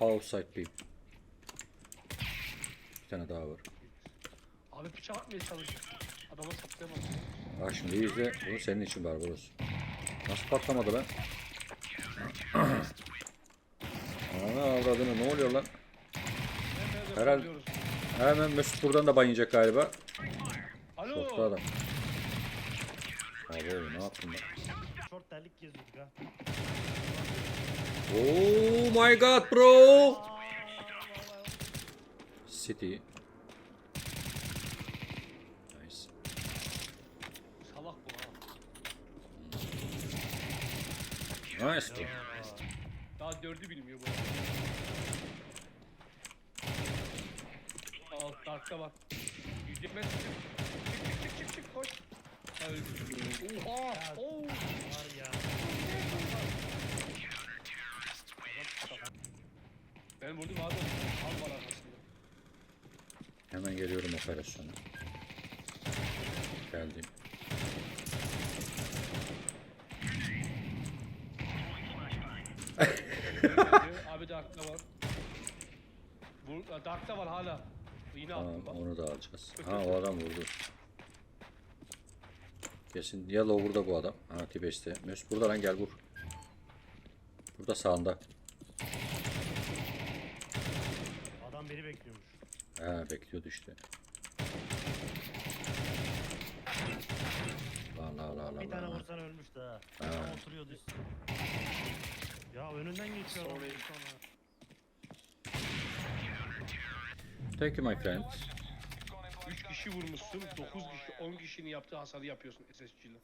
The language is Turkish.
Outside B. Bir tane daha var. Abi bıçak atmaya çalışıyor. Adama saplayamadım. Bak şimdi iyi izle. Bu senin için Barbaros. Nasıl patlamadı lan? Ana avradını ne oluyor lan? Nerede Herhal- patlıyoruz? Hemen Mesut buradan da bayınacak galiba. Alo. Şortlu adam. Abi oğlum ne yaptın lan? Short terlik geziyorduk ha. Oh my god bro. City. Nice. Salak bu ha. Nice bro. Daha dördü bilmiyor bu. Alt darkta var. Yüzlemez. Çık çık çık çık çık koş. Öldü. Oha. Oo. Var ya. Ben vurdum abi. Al arkasında. Hemen geliyorum operasyona. Geldim. abi darkta var. Vur, darkta var hala. Yine Tamam bak. onu da alacağız. Ha o adam vurdu. Kesin ya burada bu adam. Ha T5'te. Mesut burada lan gel vur. Burada sağında. Adam beni bekliyormuş. Ha bekliyordu işte. La la la la Bir tane la. vursan ölmüştü ha. Ha. Tam oturuyordu üstüne. Ya önünden geçiyor adam sonra. Thank you my friend. 3 kişi vurmuşsun. 9 kişi 10 kişinin yaptığı hasarı yapıyorsun SSG ile.